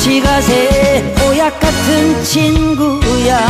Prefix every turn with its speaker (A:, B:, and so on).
A: 같이 가세. 보약 같은 친구야